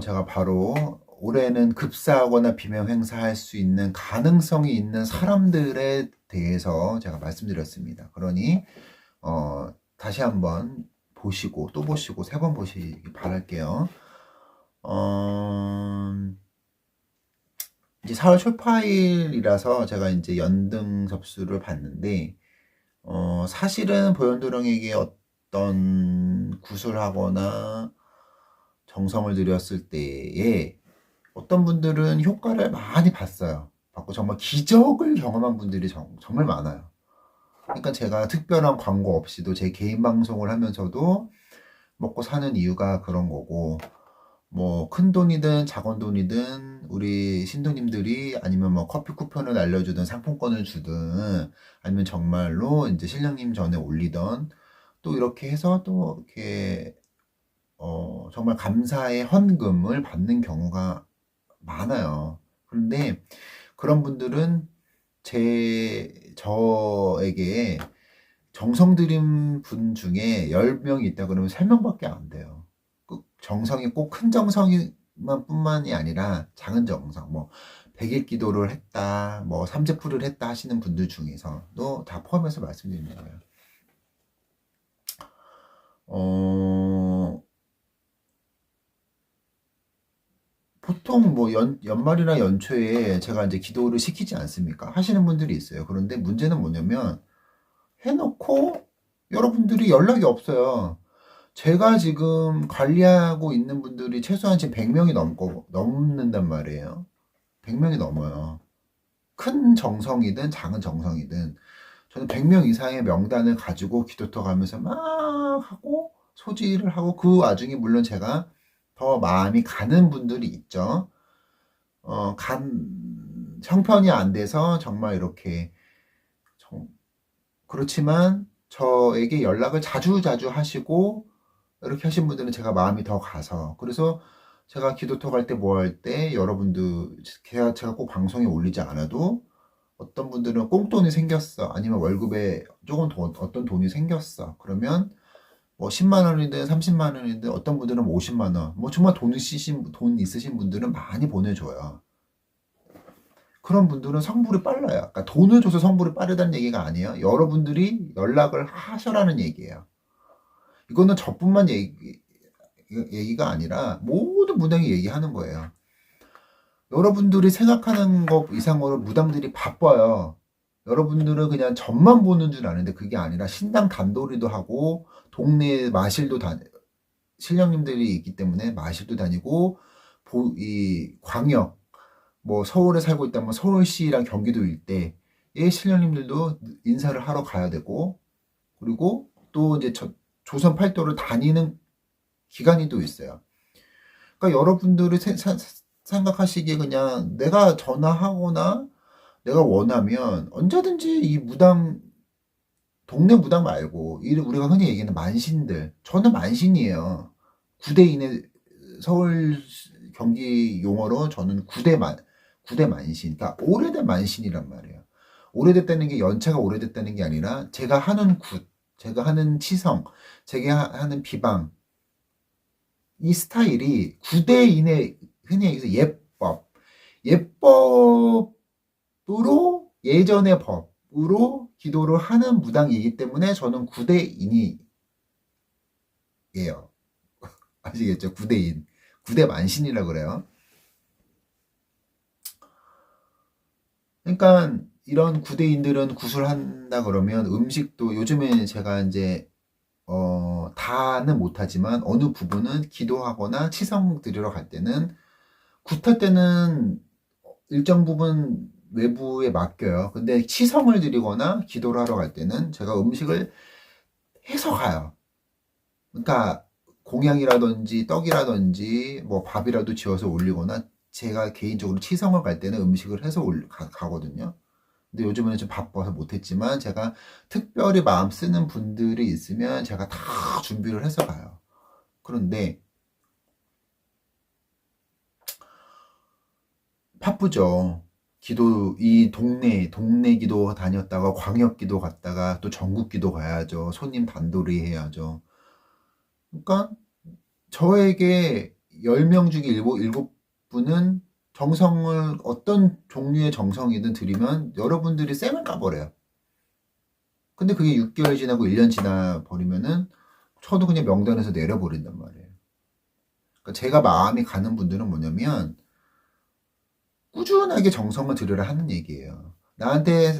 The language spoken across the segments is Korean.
제가 바로 올해는 급사하거나 비명 행사할 수 있는 가능성이 있는 사람들에 대해서 제가 말씀드렸습니다. 그러니 어, 다시 한번 보시고 또 보시고 세 번 보시기 바랄게요. 어, 이제 4월 초파일이라서 제가 이제 연등 접수를 봤는데 어, 사실은 보현도령에게 어떤 구술하거나 정성을 들였을 때에 어떤 분들은 효과를 많이 봤어요. 받고 정말 기적을 경험한 분들이 정, 정말 많아요. 그러니까 제가 특별한 광고 없이도 제 개인 방송을 하면서도 먹고 사는 이유가 그런 거고 뭐 큰 돈이든 작은 돈이든 우리 신도님들이 아니면 뭐 커피 쿠폰을 알려주든 상품권을 주든 아니면 정말로 이제 신령님 전에 올리던 또 이렇게 해서 또 이렇게 어 정말 감사의 헌금을 받는 경우가 많아요. 그런데 그런 분들은 제 저에게 정성 들인 분 중에 10명이 있다 그러면 3명밖에 안 돼요. 그 정성이 꼭 큰 정성만 뿐만이 아니라 작은 정성, 뭐 100일 기도를 했다, 뭐 삼재풀을 했다 하시는 분들 중에서도 다 포함해서 말씀드리는 거예요. 어, 보통 뭐 연, 연말이나 연초에 제가 이제 기도를 시키지 않습니까? 하시는 분들이 있어요. 그런데 문제는 뭐냐면 해놓고 여러분들이 연락이 없어요. 제가 지금 관리하고 있는 분들이 최소한 지금 100명이 넘고, 넘는단 말이에요. 100명이 넘어요. 큰 정성이든 작은 정성이든 저는 100명 이상의 명단을 가지고 기도터 가면서 막 하고 소지를 하고 그 와중에 물론 제가 더 마음이 가는 분들이 있죠. 어, 간, 형편이 안 돼서 정말 이렇게, 정, 그렇지만 저에게 연락을 자주 자주 하시고, 이렇게 하신 분들은 제가 마음이 더 가서, 그래서 제가 기도터 갈 때 뭐 할 때 여러분들, 제가 꼭 방송에 올리지 않아도 어떤 분들은 꽁돈이 생겼어. 아니면 월급에 조금 돈, 어떤 돈이 생겼어. 그러면 뭐 10만 원이든 30만 원이든 어떤 분들은 50만 원, 뭐 정말 돈 있으신 돈 있으신 분들은 많이 보내줘요. 그런 분들은 성불이 빨라요. 그러니까 돈을 줘서 성불이 빠르다는 얘기가 아니에요. 여러분들이 연락을 하셔라는 얘기예요. 이거는 저뿐만 얘기, 얘기가 아니라 모든 무당이 얘기하는 거예요. 여러분들이 생각하는 것 이상으로 무당들이 바빠요. 여러분들은 그냥 점만 보는 줄 아는데 그게 아니라 신당 단도리도 하고 동네 마실도 다니 신령님들이 있기 때문에 마실도 다니고 보, 이 광역 뭐 서울에 살고 있다면 서울시랑 경기도 일대의 신령님들도 인사를 하러 가야 되고 그리고 또 이제 저, 조선 팔도를 다니는 기간이 또 있어요. 그러니까 여러분들이 생각하시기에 그냥 내가 전화하거나 내가 원하면 언제든지 이 무당 동네 무당 말고 우리가 흔히 얘기하는 만신들 저는 만신이에요. 구대인의 서울 경기 용어로 저는 구대만 구대 만신. 그러니까 오래된 만신이란 말이에요. 오래됐다는 게 연차가 오래됐다는 게 아니라 제가 하는 굿, 제가 하는 치성, 제가 하는 비방 이 스타일이 구대인의 흔히 얘기해서 예법, 예법 으로 예전의 법으로 기도를 하는 무당이기 때문에 저는 구대인이에요. 아시겠죠? 구대인. 구대 만신이라 그래요. 그러니까 이런 구대인들은 구술한다 그러면 음식도 요즘에 제가 이제 어 다는 못하지만 어느 부분은 기도하거나 치성 드리러 갈 때는 구탈 때는 일정 부분 외부에 맡겨요. 근데 치성을 드리거나 기도를 하러 갈 때는 제가 음식을 해서 가요. 그러니까 공양이라든지 떡이라든지 뭐 밥이라도 지어서 올리거나 제가 개인적으로 치성을 갈 때는 음식을 해서 올, 가, 가거든요. 근데 요즘에는 좀 바빠서 못했지만 제가 특별히 마음 쓰는 분들이 있으면 제가 다 준비를 해서 가요. 그런데 바쁘죠. 기도 이 동네 동네 기도 다녔다가 광역 기도 갔다가 또 전국 기도 가야죠. 손님 단돌이 해야죠. 그러니까 저에게 10명 중에 7, 7분은 정성을 어떤 종류의 정성이든 들이면 여러분들이 쌩을 까버려요. 근데 그게 6개월 지나고 1년 지나 버리면은 저도 그냥 명단에서 내려버린단 말이에요. 그러니까 제가 마음이 가는 분들은 뭐냐면 꾸준하게 정성을 들여라 하는 얘기예요. 나한테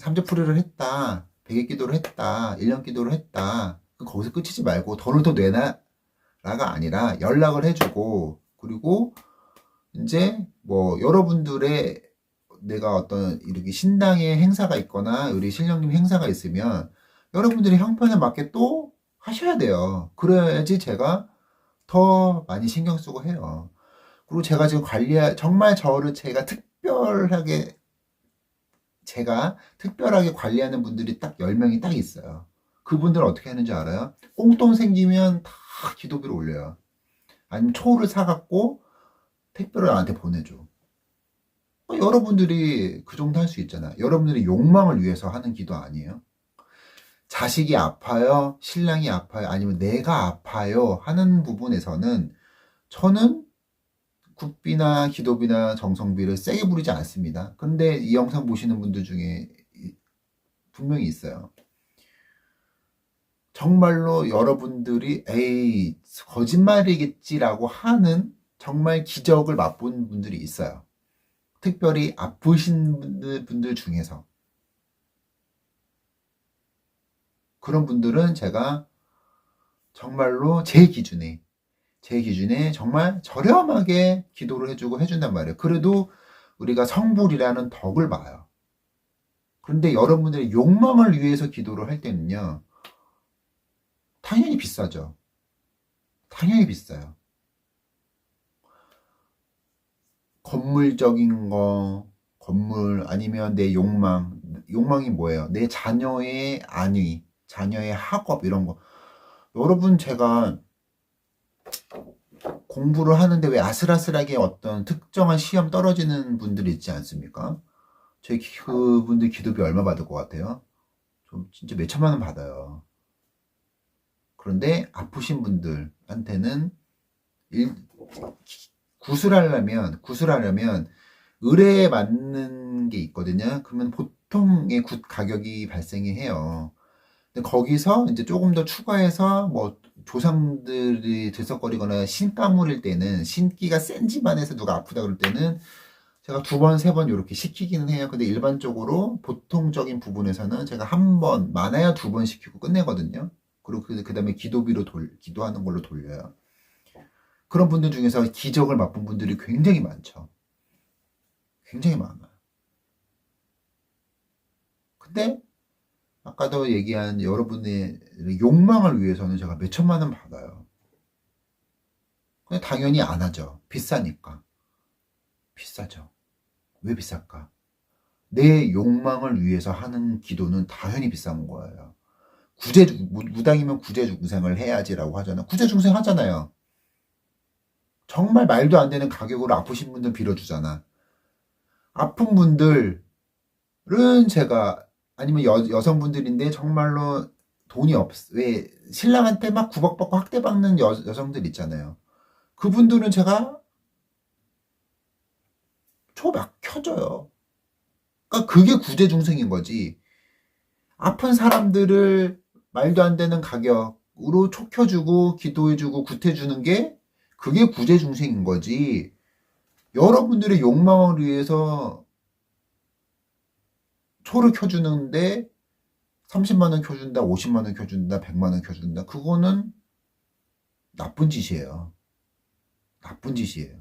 삼재풀이를 했다. 백일 기도를 했다. 1년 기도를 했다. 그 거기서 끝이지 말고 돈을 더 내놔라가 아니라 연락을 해주고 그리고 이제 뭐 여러분들의 내가 어떤 이렇게 신당의 행사가 있거나 우리 신령님 행사가 있으면 여러분들이 형편에 맞게 또 하셔야 돼요. 그래야지 제가 더 많이 신경 쓰고 해요. 그리고 제가 지금 관리, 정말 저를 제가 특별하게, 제가 특별하게 관리하는 분들이 딱 10명이 딱 있어요. 그분들은 어떻게 하는지 알아요? 꽁돈 생기면 다 기도비를 올려요. 아니면 초를 사갖고 택배를 나한테 보내줘. 어, 여러분들이 그 정도 할 수 있잖아. 여러분들이 욕망을 위해서 하는 기도 아니에요? 자식이 아파요, 신랑이 아파요, 아니면 내가 아파요 하는 부분에서는 저는 굿비나 기도비나 정성비를 세게 부리지 않습니다. 근데 이 영상 보시는 분들 중에 분명히 있어요. 정말로 여러분들이 에이 거짓말이겠지라고 하는 정말 기적을 맛본 분들이 있어요. 특별히 아프신 분들, 분들 중에서 그런 분들은 제가 정말로 제 기준에 제 기준에 정말 저렴하게 기도를 해주고 해준단 말이에요. 그래도 우리가 성불이라는 덕을 봐요. 그런데 여러분들의 욕망을 위해서 기도를 할 때는요, 당연히 비싸죠. 당연히 비싸요. 건물적인 거, 건물 아니면 내 욕망, 욕망이 뭐예요? 내 자녀의 안위, 자녀의 학업 이런 거. 여러분 제가 공부를 하는데 왜 아슬아슬하게 어떤 특정한 시험 떨어지는 분들이 있지 않습니까? 제 그분들 기도비 얼마 받을 것 같아요? 좀 진짜 몇 천만 원 받아요. 그런데 아프신 분들한테는 일, 구술하려면 구술하려면 의뢰에 맞는 게 있거든요. 그러면 보통의 굿 가격이 발생이 해요. 근데 거기서 이제 조금 더 추가해서 뭐 조상들이 들썩거리거나 신가물일 때는 신기가 센 집안에서 누가 아프다 그럴 때는 제가 두 번, 세 번 이렇게 시키기는 해요. 근데 일반적으로 보통적인 부분에서는 제가 한 번, 많아야 두 번 시키고 끝내거든요. 그리고 그 다음에 기도비로 돌, 기도하는 걸로 돌려요. 그런 분들 중에서 기적을 맛본 분들이 굉장히 많죠. 굉장히 많아요. 근데 아까도 얘기한 여러분의 욕망을 위해서는 제가 몇 천만 원 받아요. 당연히 안 하죠. 비싸니까. 비싸죠. 왜 비쌀까? 내 욕망을 위해서 하는 기도는 당연히 비싼 거예요. 구제, 무당이면 구제중생을 해야지라고 하잖아요. 구제중생 하잖아요. 정말 말도 안 되는 가격으로 아프신 분들 빌어주잖아. 아픈 분들은 제가 아니면 여, 여성분들인데 정말로 돈이 없, 왜 신랑한테 막 구박받고 학대받는 여, 여성들 있잖아요. 그분들은 제가 초막 켜줘요. 그러니까 그게 구제 중생인 거지. 아픈 사람들을 말도 안 되는 가격으로 촉혀주고 기도해주고 구태주는 게 그게 구제 중생인 거지. 여러분들의 욕망을 위해서 초를 켜주는데 30만 원 켜준다, 50만 원 켜준다, 100만 원 켜준다. 그거는 나쁜 짓이에요. 나쁜 짓이에요.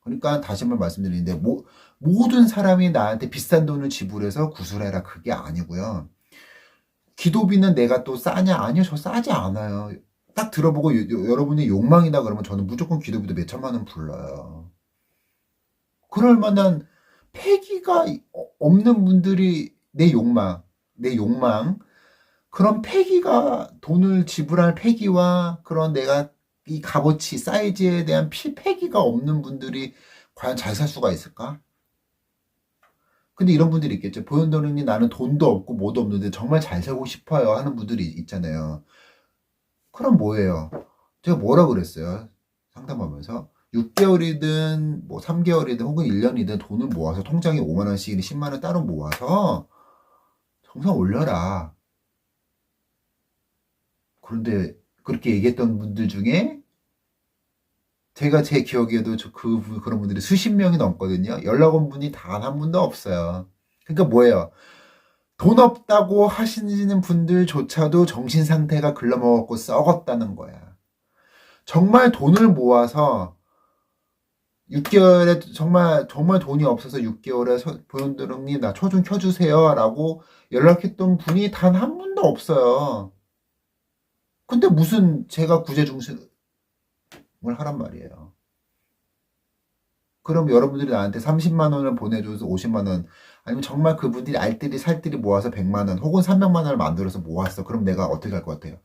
그러니까 다시 한번 말씀드리는데 모, 모든 사람이 나한테 비싼 돈을 지불해서 구술해라 그게 아니고요. 기도비는 내가 또 싸냐? 아니요, 저 싸지 않아요. 딱 들어보고 요, 여러분이 욕망이다 그러면 저는 무조건 기도비도 몇 천만 원 불러요. 그럴 만한 패기가 없는 분들이 내 욕망, 내 욕망, 그런 패기가 돈을 지불할 패기와 그런 내가 이 값어치, 사이즈에 대한 피, 패기가 없는 분들이 과연 잘 살 수가 있을까? 근데 이런 분들이 있겠죠. 보현도령님 나는 돈도 없고 뭐도 없는데 정말 잘 살고 싶어요 하는 분들이 있잖아요. 그럼 뭐예요? 제가 뭐라 그랬어요? 상담하면서 6개월이든 뭐 3개월이든 혹은 1년이든 돈을 모아서 통장에 5만 원씩 10만 원 따로 모아서 정상 올려라. 그런데 그렇게 얘기했던 분들 중에 제가 제 기억에도 저 그, 분- 그런 분들이 수십 명이 넘거든요. 연락 온 분이 단 한 분도 없어요. 그러니까 뭐예요? 돈 없다고 하시는 분들조차도 정신 상태가 글러먹었고 썩었다는 거야. 정말 돈을 모아서 6개월에 정말 정말 돈이 없어서 6개월에 보현드릉님 나 초 좀 켜주세요라고 연락했던 분이 단 한 분도 없어요. 근데 무슨 제가 구제 중심을 하란 말이에요. 그럼 여러분들이 나한테 30만 원을 보내줘서 50만 원 아니면 정말 그분들이 알뜰히 살뜰히 모아서 100만 원 혹은 300만 원을 만들어서 모았어. 그럼 내가 어떻게 할 것 같아요?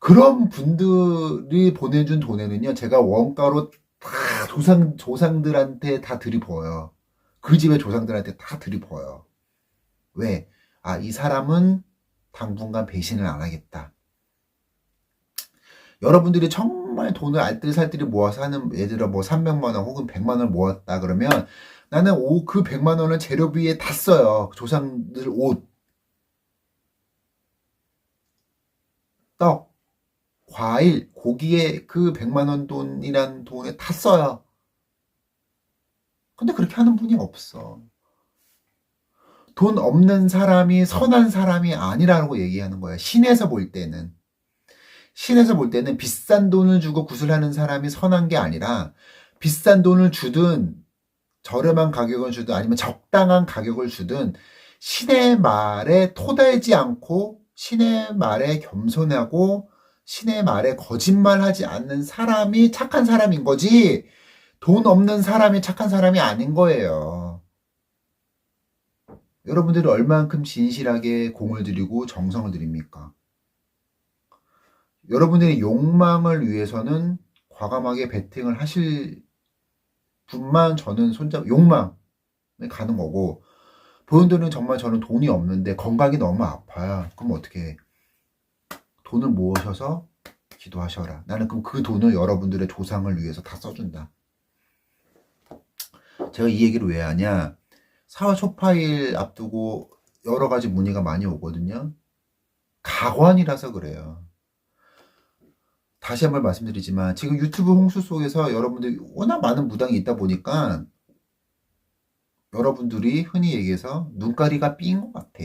그런 분들이 보내준 돈에는요, 제가 원가로 다 조상, 조상들한테 다 들이부어요. 그 집의 조상들한테 다 들이부어요. 왜? 아, 이 사람은 당분간 배신을 안 하겠다. 여러분들이 정말 돈을 알뜰살뜰히 모아서 하는, 예를 들어 뭐 300만 원 혹은 100만원 모았다 그러면 나는 오, 그 100만 원을 재료비에 다 써요. 조상들 옷, 떡, 과일, 고기에 그 100만 원 돈이란 돈에 다 써요. 근데 그렇게 하는 분이 없어. 돈 없는 사람이 선한 사람이 아니라고 얘기하는 거야. 신에서 볼 때는. 신에서 볼 때는 비싼 돈을 주고 구슬하는 사람이 선한 게 아니라 비싼 돈을 주든 저렴한 가격을 주든 아니면 적당한 가격을 주든 신의 말에 토달지 않고 신의 말에 겸손하고 신의 말에 거짓말하지 않는 사람이 착한 사람인 거지 돈 없는 사람이 착한 사람이 아닌 거예요. 여러분들이 얼만큼 진실하게 공을 들이고 정성을 들입니까? 여러분들의 욕망을 위해서는 과감하게 베팅을 하실 분만 저는 손잡 욕망에 가는 거고 본인들은 정말 저는 돈이 없는데 건강이 너무 아파요. 그럼 어떻게 해? 돈을 모으셔서 기도하셔라. 나는 그럼 그 돈을 여러분들의 조상을 위해서 다 써준다. 제가 이 얘기를 왜 하냐? 4월 초파일 앞두고 여러 가지 문의가 많이 오거든요. 가관이라서 그래요. 다시 한번 말씀드리지만 지금 유튜브 홍수 속에서 여러분들이 워낙 많은 무당이 있다 보니까 여러분들이 흔히 얘기해서 눈가리가 삔것 같아.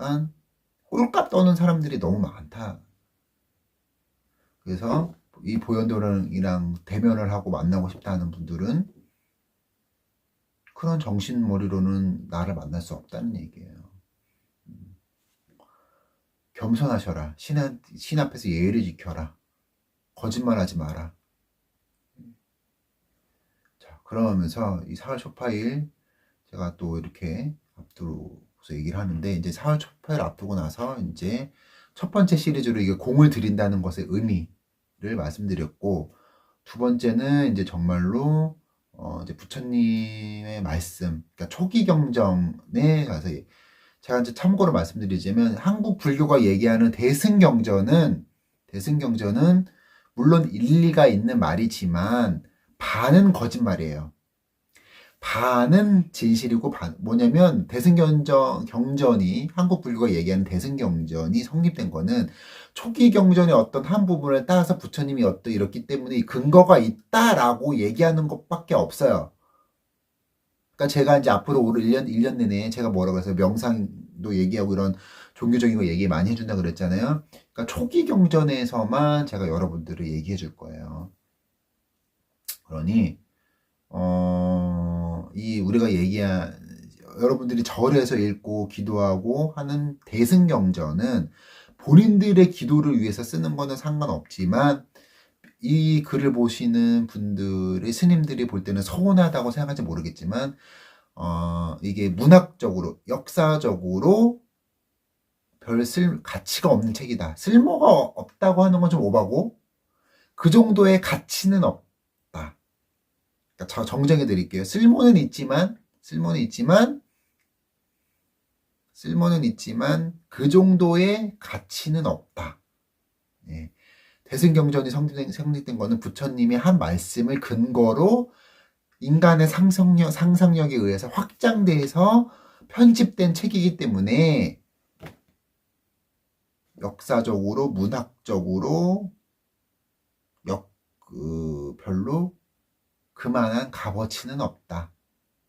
그러니까 꼴값 떠는 사람들이 너무 많다. 그래서 이 보현도랑이랑 대면을 하고 만나고 싶다는 분들은 그런 정신머리로는 나를 만날 수 없다는 얘기예요. 음. 겸손하셔라. 신, 신 앞에서 예의를 지켜라. 거짓말하지 마라. 자, 그러면서 이 사월 초파일 제가 또 이렇게 앞 두고서 얘기를 하는데 이제 사월 초파일 앞두고 나서 이제 첫 번째 시리즈로 이게 공을 들인다는 것의 의미를 말씀드렸고 두 번째는 이제 정말로 어 이제 부처님의 말씀, 그러니까 초기 경전에 가서 제가 이제 참고로 말씀드리자면 한국 불교가 얘기하는 대승경전은 대승경전은 물론 일리가 있는 말이지만 반은 거짓말이에요. 반은 진실이고 반 뭐냐면 대승경전 경전이 한국 불교가 얘기하는 대승경전이 성립된 거는 초기 경전의 어떤 한 부분을 따서 부처님이 어떤 이렇기 때문에 근거가 있다라고 얘기하는 것밖에 없어요. 그러니까 제가 이제 앞으로 올 1년 1년 내내 제가 뭐라고 해서 명상도 얘기하고 이런 종교적인 거 얘기 많이 해준다 그랬잖아요. 그러니까 초기 경전에서만 제가 여러분들을 얘기해 줄 거예요. 그러니 어, 이 우리가 얘기한 여러분들이 절에서 읽고 기도하고 하는 대승경전은 본인들의 기도를 위해서 쓰는 거는 상관없지만 이 글을 보시는 분들의 스님들이 볼 때는 서운하다고 생각할지 모르겠지만 어, 이게 문학적으로 역사적으로 별 쓸 가치가 없는 책이다. 쓸모가 없다고 하는 건 좀 오바고 그 정도의 가치는 없다. 그러니까 정정해 드릴게요. 쓸모는 있지만 쓸모는 있지만 쓸모는 있지만 그 정도의 가치는 없다. 예. 대승경전이 성립된, 성립된 거는 부처님이 한 말씀을 근거로 인간의 상상력, 상상력에 의해서 확장돼서 편집된 책이기 때문에 역사적으로, 문학적으로, 역, 그, 별로 그만한 값어치는 없다.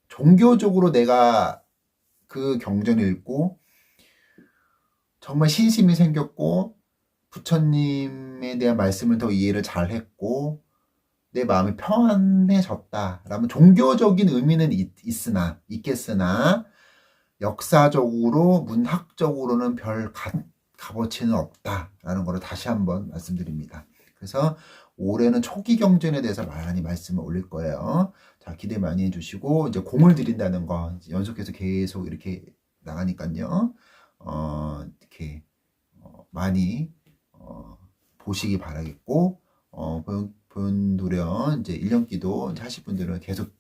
종교적으로 내가 그 경전을 읽고 정말 신심이 생겼고 부처님에 대한 말씀을 더 이해를 잘 했고 내 마음이 평안해졌다라면 종교적인 의미는 있, 있으나 있겠으나 역사적으로 문학적으로는 별 가, 값어치는 없다라는 것을 다시 한번 말씀드립니다. 그래서 올해는 초기 경전에 대해서 많이 말씀을 올릴 거예요. 자 기대 많이 해주시고 이제 공을 들인다는 거 연속해서 계속 이렇게 나가니까요. 어, 이렇게 어, 많이 어, 보시기 바라겠고 어, 보연도련 이제 1년 기도 이제 하실 분들은 계속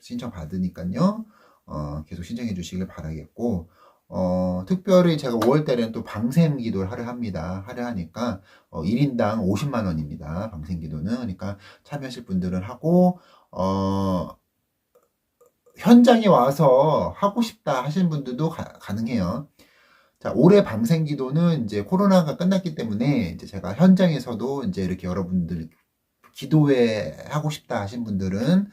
신청 받으니까요. 어, 계속 신청해 주시길 바라겠고 어, 특별히 제가 5월 달에는 또 방생 기도를 하려 합니다. 하려 하니까 어, 1인당 50만 원입니다. 방생 기도는 그러니까 참여하실 분들은 하고 어, 현장에 와서 하고 싶다 하시는 분들도 가, 가능해요. 자, 올해 방생 기도는 이제 코로나가 끝났기 때문에 이제 제가 현장에서도 이제 이렇게 여러분들 기도회 하고 싶다 하신 분들은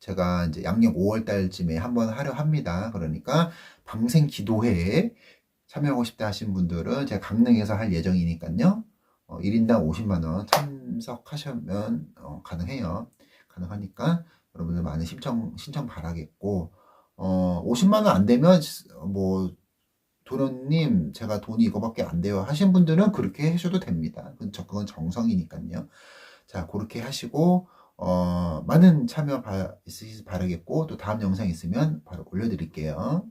제가 이제 양력 5월 달쯤에 한번 하려 합니다. 그러니까 방생 기도회에 참여하고 싶다 하신 분들은 제가 강릉에서 할 예정이니까요. 어, 1인당 50만 원 참석하시면 어, 가능해요. 가능하니까 여러분들 많은 신청 신청 바라겠고 어, 50만 원 안 되면 뭐 도련님 제가 돈이 이거밖에 안 돼요 하신 분들은 그렇게 하셔도 됩니다. 그건 정성이니까요. 자 그렇게 하시고 어, 많은 참여 바, 있으시길 바라겠고 또 다음 영상 있으면 바로 올려드릴게요.